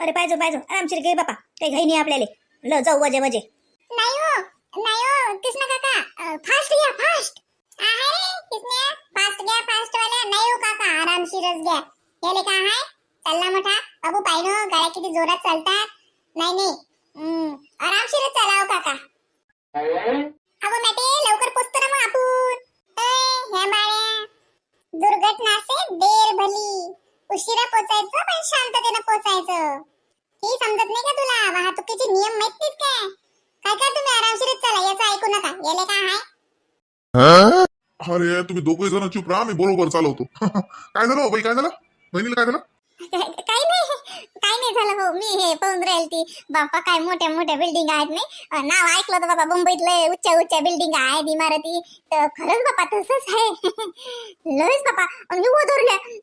अरे पाहिजे पाहिजे. आरामशीर घे बापा. काही घाई नाही आपल्याला. ल जाऊ वजे वजे. नाही हो नाही हो. कृष्ण काका फास्ट घ्या फास्ट आहे कृष्ण. फास्ट घ्या फास्ट वाल्या. नाही हो काका आरामशीरच घ्या. याले का आहे? चालला मोठा. बाबू पाहिनो गाड्या किती जोरात चालतात. नाही नाही. आरामशीरच चालाव हो काका. अगो मॅटे लवकर पोचतो ना मग आपण. ए, ह्या बाळ्या. दुर्घटना से देर उशिरा पोचायचं पण शांततेनं पोचायचं. हे समजत नाही का तुला? वाहतुकीचे नियम माहीत नाहीत काय? काय काय तुम्ही आरामशीरच चला याचं ऐकू नका. याले काय आहे? अरे तुम्ही दोघे जण चुप राहा मी बरोबर चालवतो. काय झालं हो बाई? काय झालं? बहिणीला काय झालं? काही नाही नाही झालं हो मी हे पाहून राहील ती बाप्पा काय मोठ्या मोठ्या बिल्डिंग आहेत नाही? नाव ऐकलं होतं बाबा मुंबईतले उच्च उच्च बिल्डिंग आहेत इमारती. तर खरंच बाप्पा तसंच आहे. लयच बाप्पा. आणि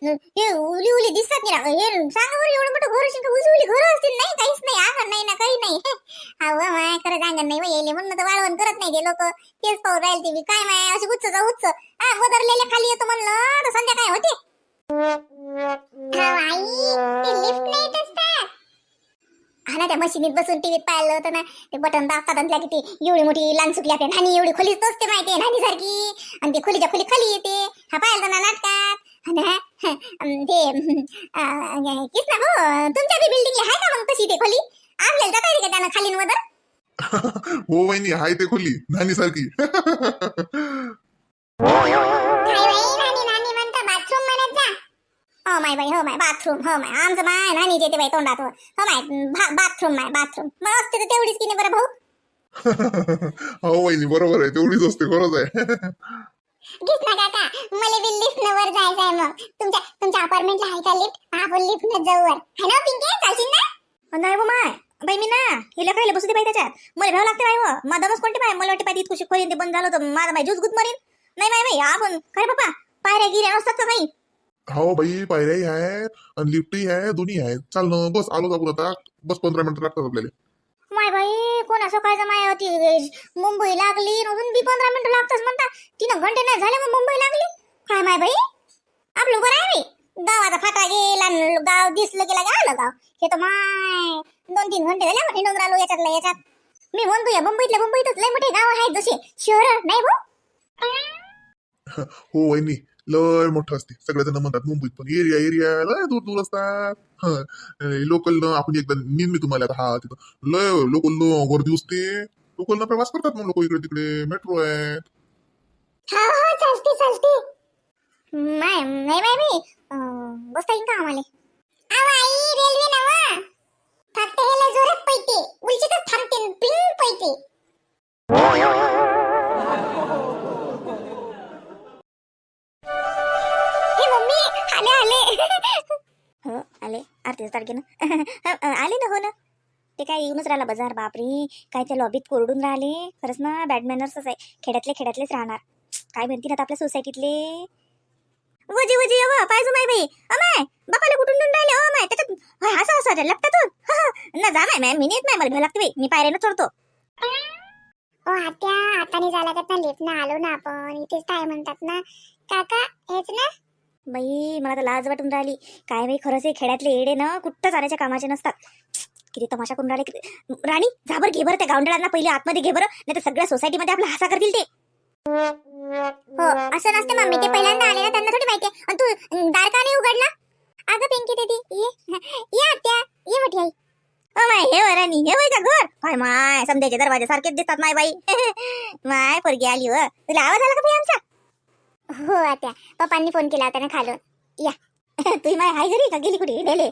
हे हे उली उली दिसतात नाही? हे सांगा बरं एवढं मोठं घर असेल उली उली घर असतील नाही? काहीच नाही आंगण नाही ना काही नाही. अहो माय खरंच अंगण नाही येले म्हणून तर वाळवण करत नाही ते लोक. तेच पाहून राहील ती काय माय अशी उच्च उच्च. हा वधरलेले खाली येतो म्हणलं तर संध्याकाळी होते. हो, हा ना त्या मशीनीत बसून टीव्हीत पाहिलं होतं ना ते बटन दाबतात आणि किती एवढी मोठी लहान सुकली आपल्या नानी एवढी खोलीच टोचते माहिती नानी सारखी आणि ती खोलीच्या खोली खाली येते. हा पाहिलं ना नाटकात. ते किसना भाऊ हो, तुमच्या बी बिल्डिंग आहे का मग तशी ते खोली? आपल्याला जाता येते का त्यानं खाली वदर? हो वहिनी हाय ते खोली नानी सारखी हो माय बाई हो माय बाथरूम हो माय. आमचं माय नानी येते बाई तोंडात हो हो माय बाथरूम माय बाथरूम मग असते तर तेवढीच की नाही बरं भाऊ. हो बहिणी बरोबर आहे. तेवढीच असते खरंच आहे. कृष्णा काका मला बी लिफ्ट न वर जायचं आहे मग. तुमच्या तुमच्या अपार्टमेंटला आहे का लिफ्ट आपण लिफ्ट न जाऊ वर है ना पिंके? चालशील ना? नाही हो माय. बाई मी ना हिला खायला बसू दे बाई त्याच्यात. मला भ्याव लागते बाई हो. माझा कोणते बाय मला वाटते पाहिजे इतकुशी खोली ते बंद झालं होतं. माझा बाई ज्यूस गुद मरीन नाही नाही बाई आपण काय बापा पायऱ्या गिऱ्या नसतात का काही हो बाई पायऱ्याही आहेत आणि लिफ्टही आहे दोन्ही आहेत चाल ना बस आलो आपण आता बस पंधरा मिनिटं लागतात आपल्याला माय बाई कोणा सकाळचं माय होती मुंबई लागली आणि अजून बी पंधरा मिनिटं लागतच म्हणता तीन घंटे नाही झाले मग मुंबई लागली? काय माय बाई आपलं बरं आहे गावाचा फाटा गेला गाव दिसलं गेला आलं गाव. हे तर माय दोन तीन घंटे झाले आपण हिंडून राहिलो याच्यातल्या याच्यात. मी म्हणतो या मुंबईतल्या मुंबईतच लय मोठे गाव आहेत जसे. शहर नाही भाऊ. हो वहिनी. लय मोठं असते. सगळेजण म्हणतात मुंबईत पण एरिया एरिया लय दूर दूर असतात. लोकल आपण एकदा नीन मी तुम्हाला आता हा तिथं. लय लोकल गर्दी असते लोकल प्रवास करतात मग लोक इकडे तिकडे. मेट्रो आहे नाही नाही मी बसता येईन का आम्हाला? काय येऊनच राहिला बाजार? बापरे! काय त्या लॉबीत कोरडून राहिले? खरंच ना बॅड मॅनर्सच आहे. खेड्यातले खेड्यातलेच राहणार. काय म्हणतील आता आपल्या सोसायटीतले वजी वजी अव पाहिजे माय बाई. अमाय बापाला कुठून राहिले? ओ माय त्याच्यात हा, असं असं लपटातून ना जा माय माय मी नेत नाही मला भ्या लागते बाई. मी पायऱ्यानं चढतो. ओ आत्या हाताने झाला का लेप ना आलो ना आपण. इथेच काय म्हणतात ना? काका हेच ना? बाई मला तर लाज वाटून राहिली. काय बाई खरंच हे खेड्यातले येडे ना कुठं जाण्याच्या कामाचे नसतात. किती तमाशा करून राहिले राणी झाबर घेबर त्या गावंडळांना पहिले आतमध्ये घेबर नाही तर सगळ्या सोसायटीमध्ये आपला हसा करतील ते. हो असं नसते मम्मी ते पहिल्यांदा आले ना त्यांना थोडी माहिती आहे. आणि तू दार का नाही उघडला? अगं पिंकी दीदी ये ये आत्या ये मोठी आई. ओ माय हे वर राणी हे वय का घर काय माय समजायचे दरवाजे सारखेच दिसतात माय बाई. माय पोरगी आली व. तुला आवाज आला का बाई आमचा? हो आत्या. पप्पांनी फोन केला होता ना खालून. या. तुही माय हाय घरी का? गेली कुठे? गेले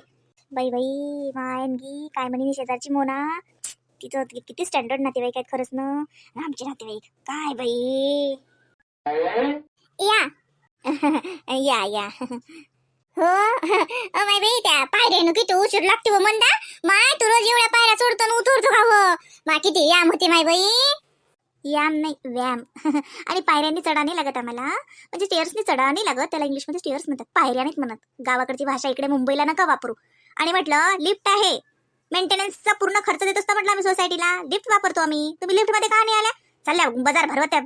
बाई बाई माय आणखी काय म्हणे मी शेजारची मोना? तिथं किती स्टँडर्ड नातेवाईक आहेत खरंच ना? आमचे नातेवाईक. काय बाई? या. या या. हो? अ माय बाई त्या पायऱ्यानं किती उशीर लागते हो म्हणता माय तू रोज एवढ्या पायऱ्या चढतो ना उतरतो का हो? मा किती याम होते माय बाई. याम नाही व्यायाम. आणि पायऱ्यांनी चढा नाही लागत आम्हाला. म्हणजे स्टेअर्सनी चढा नाही लागत. त्याला इंग्लिशमध्ये स्टेअर्स म्हणतात. पायऱ्या नाहीत म्हणत. गावाकडची भाषा इकडे मुंबईला नका वापरू. आणि म्हटलं लिफ्ट आहे. मेंटेनन्सचा पूर्ण खर्च देत असतो म्हटलं आम्ही सोसायटीला लिफ्ट वापरतो आम्ही. तुम्ही लिफ्टमध्ये का नाही आल्या? चालल्या बाजार भरवत्या.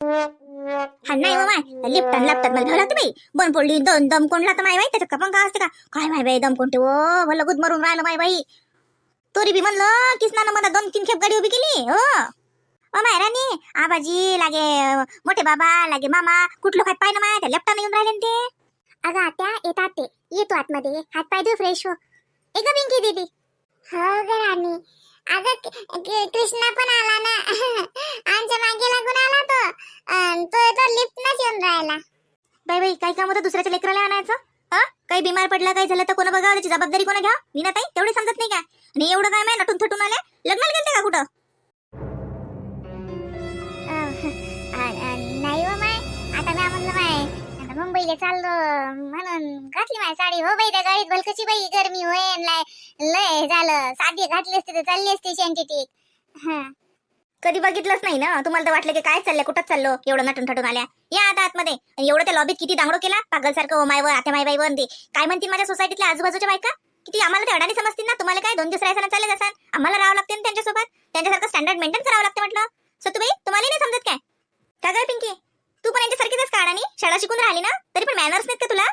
हा नाही हो लिफ्ट लिपटान लापटात मला घ्यावं लागतं बन पडली. दोन दम कोणला तर माय बाई? त्याच्यात का पण का असते का? काय माय बाई दम कोण ओ भलं गुद मरून राहिलं माय बाई. तोरी बी म्हणलं किसनानं मला दोन तीन खेप गाडी उभी केली. हो. ओ माय राणी आबाजी लागे मोठे बाबा लागे मामा कुठलं काय पाहिलं माय? त्या लेपटानं येऊन राहिले ते. अगं आत्या येतात ते. येतो आतमध्ये हात पाय धुऊ फ्रेश हो. ए ग पिंकी दीदी. हो ग राणी. अगं कृष्णा पण आला ना. आमच्या मागे लागून आला तो. अन तो तो लिफ्ट नच येऊन राहिला बाई बाई काही काम होतं दुसऱ्याच्या लेकराला आणायचं? हा? काही बिमार पडला काही झालं तर कोणा बघावं? त्याची जबाबदारी कोणा घ्या मी ना ताई तेवढे समजत नाही का? आणि एवढं काय माहिती नटून थटून आले लग्नाला गेलते का कुठं? मुंबईला चाललो म्हणून घातली माय साडी. हो बाई त्या गाडीत भल कशी बाई गरमी होय लय लय झालं. साधी घातली असते तर चालली असती शेंटीटीक हा. कधी बघितलंच नाही ना? तुम्हाला तर वाटलं की काय चाललंय कुठं चाललो? एवढं नटून ठटून आल्या. या आता आतमध्ये. आणि एवढं त्या लॉबीत किती दांगडो केला? पागलसारखं ओ मायवर आता माय बाईवर ते काय म्हणतील माझ्या सोसायटीतल्या आजूबाजूच्या बायका? किती आम्हाला ते अडाणी समजतील ना? तुम्हाला काय दोन दिवस राहायचं चालले असाल? आम्हाला राहावं लागते ना त्यांच्यासोबत? त्यांच्यासारखं स्टँडर्ड मेंटेन करावं लागतं म्हटलं. सतुबाई तुम्हाला नाही समजत काय? काय पिंकी? तू पण यांच्यासारखीच का अडाणी शाळा शिकून राहिली ना तरी पण मॅनर्स नाहीत का तुला?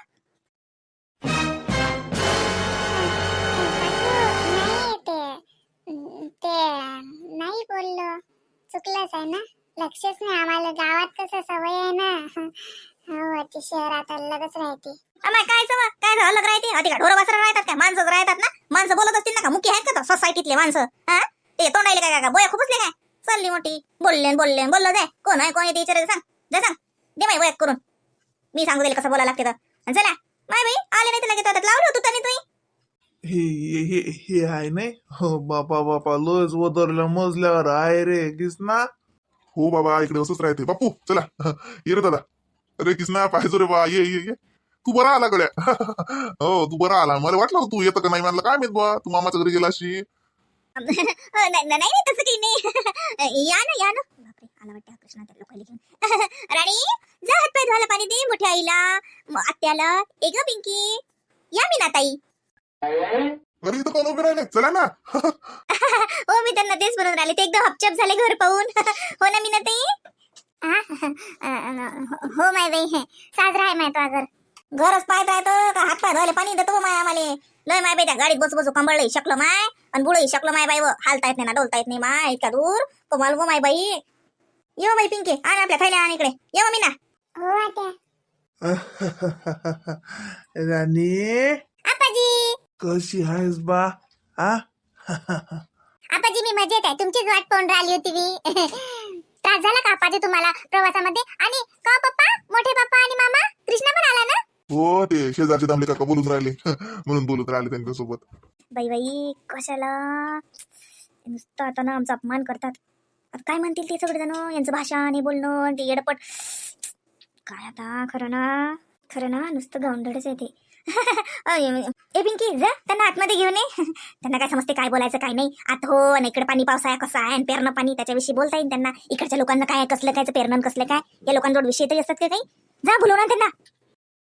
नाही ते बोललो. चुकलंच आहे ना? लक्षच नाही आम्हाला. गावात कसं सवय आहे ना? हो ती शहरात अलगच राहते. अमाय काय सवा काय अलग राहते? अति का ढोरं वासरं राहतात काय माणसंच राहतात ना? माणसं बोलत असतील ना का? मुख्य आहेत का सोसायटीतले माणसं हा? ते तोंडायले काय का बोया खूपच काय चालली मोठी. बोलले बोलले बोललं जाय. कोण आहे? कोण येते विचारायचं सांग. जा सांग दे माय वयात करून. मी सांगू दिलं कसं बोलायला लागते तर. चला. माय बाई आले नाही तर लगेच आता. लावलं होतं त्याने तुम्ही. हे हे हे हे आहे नाही? हो बापा बापा लस वदरल्या मजल्यावर आहे रे किसना? हो बाबा इकडे असंच राहते. बापू चला. ये रे दादा. अरे किसना पाहिजो रे बा. ये ये ये. तू बरा आला गड्या. हो तू बरा आला. मला वाटलं तू येतं का नाही म्हणलं. काय माहीत बा तू मामाच्या घरी गेला अशी. अ, नाही नाही नाही, तसं काही नाही. या ना या ना. आला वाटतं हा कृष्णा त्या लोकांना घेऊन राणी जा हात पाय धुवायला पाणी दे मोठ्या आईला. म, आत्याला. ए ग पिंकी. या मी ना ताई अरे इथं कोण उभे राहिले? चला ना. हो मी त्यांना तेच बनवून राहिले. ते एकदम हपचप झाले घर पाहून. हो ना मी ना ताई अ, हो माय बाई हे. साजरा आहे माय तो अगर घरच पाहत राहतं का? हात पाय धुवायला पाणी देतो माय आम्हाला. लय माय बाई त्या गाडीत बसू बसू कंबळलंय शकलं माय. आणि बुडही शकलं माय बाई व. हालता येत नाही ना डोलता येत नाही माय. इतका दूर. कमाल गो माय बाई. येऊ बाई पिंकी आण आपल्या थैल्या आण इकडे. येऊ मी ना. हो आत्या. राणी. आपाजी कशी आहेस बा? आ? आपाजी मी मजेत आहे. तुमचीच वाट पाहून राहिली होती मी. त्रास झाला का आपाजी तुम्हाला प्रवासामध्ये? आणि का पप्पा? मोठे पप्पा आणि मामा? कृष्णा पण आला ना? हो ते शेजारचे दामले काका बोलून राहिले. म्हणून बोलत राहिले त्यांच्यासोबत. बाई बाई कशाला? नुसतं आता ना आमचा अपमान करतात. आता काय म्हणतील ते सगळेजण? यांचं भाषण हे बोलणं ते येडपट. काय आता? खरं ना? खरं ना? नुसतं आहे ते. ए पिंकी जा. त्यांना आतमध्ये घेऊन ये. त्यांना काय समजते काय बोलायचं काय नाही. आत हो आणि इकडे पाणी पावसाळा कसं आहे आणि पेरणं पाणी त्याच्याविषयी बोलता येईल त्यांना. इकडच्या लोकांना काय कसलं काय पेरणं कसलं काय? या लोकांजवळ विषय तरी असतात का काही? जा बोलव ना त्यांना.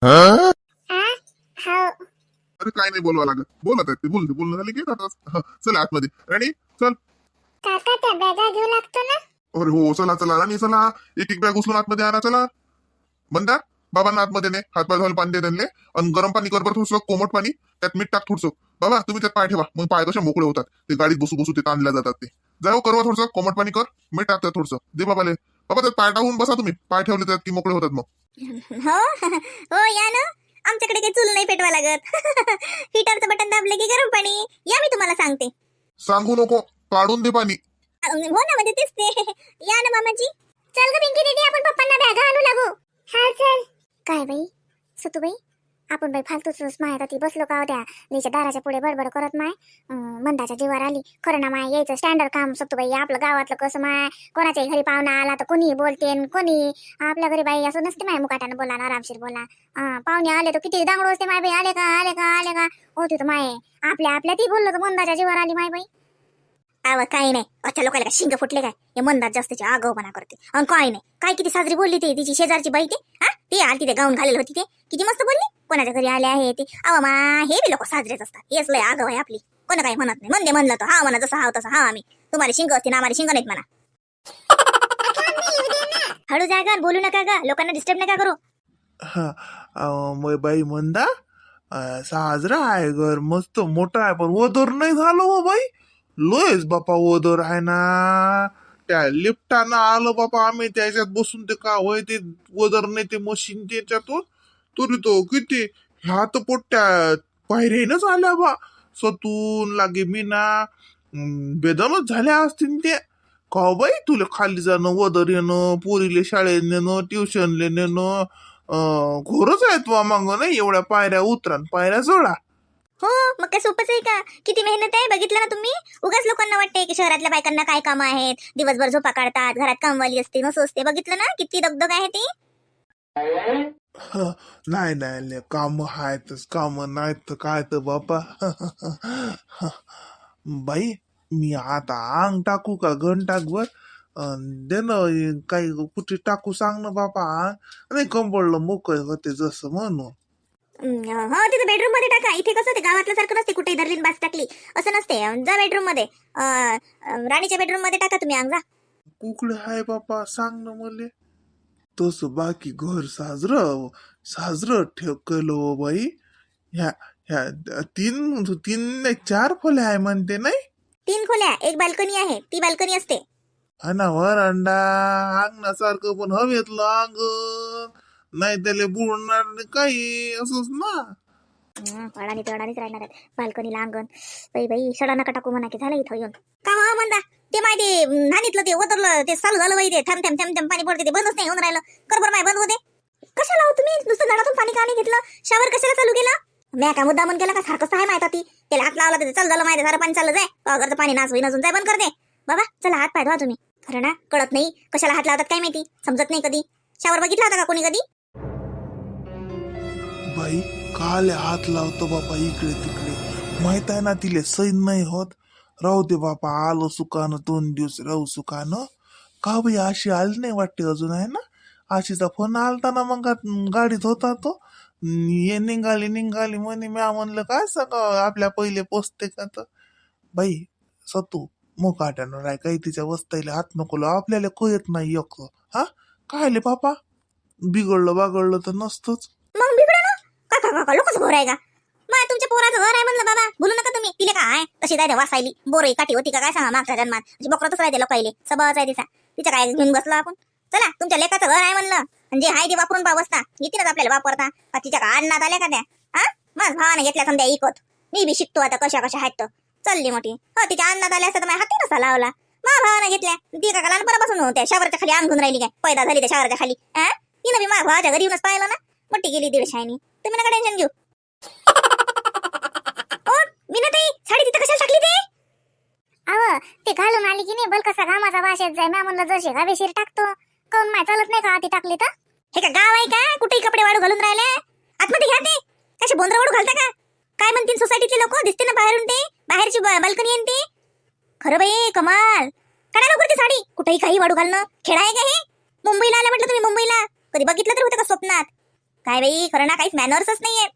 आ? हो. अरे काय नाही बोलवा लागत. बोलत आहेत ते बोलते बोलणं झाले की चला आतमध्ये. राणी चल. काका त्या बॅगा घेऊ लागतो ना? अरे हो चला चला राणी चला. एक एक बॅग उचलून आतमध्ये आणा चला. बंदा बाबांना आतमध्ये ने. हात पाय धुवायला पाणी दे त्यांना आणि गरम पाणी कर बरं थोडंसं कोमट पाणी. त्यात मीठ टाक थोडंसं. बाबा तुम्ही त्यात पाय ठेवा. मग पाय कसे मोकळे होतात. ते गाडीत बसू बसू ते ताणल्या जातात ते. जाऊ करवा थोडंसं. कोमट पाणी कर. मीठ टाक त्यात थोडंसं. दे बाबाले. बाबा त्यात पाय टाकून बसा तुम्ही. पाय ठेवले त्यात की मोकळे होतात मग. हो? हो या ना. आमच्याकडे काही चूल नाही पेटवा लागत. हिटरचं बटन दाबलं की गरम पाणी. या मी तुम्हाला सांगते. सांगू नको. काढून दे पाणी. हो ना म्हणजे तेच ते या ना मामाजी. चल ग पिंकी दीदी आपण पप्पांना बॅगा आणू लागू. हा चल. काय बाई? सतू बाई आपण बाई फालतूच माय ती बसलो का द्या नीच्या दाराच्या पुढे बडबड करत माय. मंदाच्या जीवावर आली. खरं ना माय यायचं स्टँडर्ड काम. सतू बाई आपलं गावातलं कसं माय? कोणाच्याही घरी पाहुणा आला तर कोणी बोलते कोणी? आपल्या घरी बाई असं नसते माय मुकाटानं बोला ना आरामशीर बोला हा, पाहुणे आले तर किती दांगडो असते माय बाई. आले का आले का आले का? होती तर माय. आपल्या आपल्या ती बोललो तर मंदाच्या जीवावर आली माय बाई. आव काही नाही. अच्छा लोकांना काय शिंग फुटले काय? हे मंदात जास्तची आगाऊपणा करते. आणि काय नाही. काय किती साजरी बोलली ते तिची शेजारची बाई ते? हा? ती आली तिथे गाऊन घालेल होती ते. किती मस्त बोलली. कोणाच्या घरी आले आहे ते? अव मा हे बी लोक साजरेच असतात. हेच लय आगाव आहे आपली. कोण काही म्हणत नाही. म्हणते म्हणलं तो हा म्हणा जसं हा तसं हा आम्ही. तुम्हाला शिंग असते ना आम्हाला शिंग नाहीत म्हणा. हळू जा गा बोलू नका गा. लोकांना डिस्टर्ब नका करू. हा अं, मग बाई म्हणदा अं, साजरा आहे घर. मस्त मोठा आहे पण ओदर नाही झालो हो बाई. लोयच बापा वदर आहे ना. त्या लिफ्टानं आलं बापा आम्ही त्याच्यात बसून ते का होय ते वदर नाही ते मशीन त्याच्यातून. तुरी तो किती ह्या तर पोट्या पायरेनच आल्या बा. सतून लागे मी ना बेदमच झाल्या असतील ते. का हो बाई तुला खाली जाणं वदर येणं पोरीले शाळेत नेणं ट्युशनले नेणं घोरच आहेत तू मग नाही एवढ्या पायऱ्या उतरा पायऱ्या जोडा. हो मग काय सोपंच आहे का? किती मेहनत आहे बघितलं ना तुम्ही? उगाच लोकांना वाटते की शहरातल्या बायकांना काय कामं आहेत? दिवसभर झोपा काढतात घरात कामवाली असते मग असते. बघितलं ना? किती दगदग आहे ती? नाही नाही काम आहेतच काम नाहीत तर काय तर बापा. बाई मी आता अंग टाकू का घन टाकवर दे ना काही कुठे टाकू सांग ना बापा. नाही कंबळलं मोकळ होते जसं म्हणून. हो तिथं बेडरूममध्ये टाका. इथे कसं ते गावातल्या सारखं नसते कुठे धरलीन बास टाकली. असं नसते जा बेडरूममध्ये. राणीच्या बेडरूममध्ये टाका तुम्ही अंग जा कुकडे आहे बापा सांग ना मले. तस बाकी घर साजरं साजरं ठेव केलं बाई. ह्या ह्या तीन तीन नाही, चार खोल्या आहे म्हणते नाही? तीन खोल्या एक बाल्कनी आहे ती बाल्कनी असते. हा ना वरांडा. अंगणासारखं पण हवेतलं अंगण. नाही त्याला बुडणार नाही काही असंच ना. अडाणी अडाणीच राहणार आहेत. बाल्कनीला अंगण बाई बाई सडा नका टाकू म्हणा की झालं इथं येऊन. का हो म्हणता ते माहिती नानीतलं ते उतरलं ते चालू झालं बाई ते. थम थम थम थम पाणी पडते ते. बंदच नाही होऊन राहिलं. कर बरं माय बंद होते कशाला हो तुम्ही? नुसतं झाडातून पाणी का नाही घेतलं? शावर कशाला चालू केला? म्या काय मुद्दा म्हणून केला का? सारखं आहे माहिती ती त्याला हात लावला तर ते चालू झालं माहिती सारं पाणी चाललं जाय. का पाणी नाच होईन अजून जाय बंद कर दे बाबा चला हात पाय धुवा तुम्ही. खरं ना कळत नाही कशाला हात लावतात काय माहिती? समजत नाही कधी. शावर बघितला होता का कोणी कधी? बाई काले हात लावतो बापा इकडे तिकडे. माहीत आहे ना तिले सैन नाही होत. राहू दे बापा आलो सुकानं दोन दिवस राहू सुकानं का बाई अशी आली नाही वाटते अजून आहे ना? आशीचा फोन आलता ना मग गाडीत होता तो. ये निघाली निघाली म्हणे म्या म्हणलं काय सगळं आपल्या पहिले पोचते का तर? बाई सतू मुकाट्यानं राय काही तिच्या वस्ताईला हात नको आपल्याला कळत नाही एक. हा? काय बापा? बिघडलं बागडलं तर नसतंच. मग बिघडे ना लोकच आहे का? मग तुमच्या पोराचं घर आहे म्हणलं बाबा. बोलू नका तुम्ही. तिले काय तशी जायते वासायली बोरई काठी होती का? काय सांगा मागच्या जन्मात? म्हणजे बकरतच राहते लोकायले सबच आहे तिचा. तिच्या काय घेऊन बसलो आपण? चला तुमच्या लेखाचं घर आहे म्हणलं. म्हणजे जे आहे ते वापरून पा बसता येतीलच आपल्याला वापरता. का तिच्या का आणण्यात आल्या का त्या? हा माझ भावाने घेतल्या समजा इकत. मी बी शिकतो आता कशा कशा आहेत तर. चालली मोठी. हो तिच्या अन्नात आल्या असता तर माझ्या हाती नसा लावला. माझ्या भावाने घेतल्या. ती का लहानपणापासून होत्या. शावरच्या खाली अंग घेऊन राहिली काय? पैदा झाली त्या शावरच्या खाली. हा तिनं बी माझ्या भावाच्या घरी येऊनच पाहिलं ना. मोठी गेली दीडशानी तुम्ही नका टेन्शन घेऊ? ओ मीनाताई साडी तिथं कशाला टाकली ते? अव ते घालून आली की नाही बल कसा घामाचा वास येत जाय म्या म्हणलं जसे गावेशीर टाकतो. काऊन माय चालत नाही का ती टाकली तर? हे का गाव आहे का? कुठेही कपडे वाळू घालून राहिले? आतमध्ये घ्या ते. कसे बोंद्र वाळू घालता का? काय म्हणतील सोसायटीतले लोक? दिसते ना बाहेरून ते? बाहेरची बाल्कनी आहे ना ती? खरं बाई कमाल. काढा लवकर ती साडी. कुठेही काही वाळू घालणं. खेळ आहे का हे? मुंबईला आलं म्हटलं तुम्ही मुंबईला. कधी बघितलं तर होतं का स्वप्नात? काय बाई खरं ना काहीच मॅनर्सच नाहीये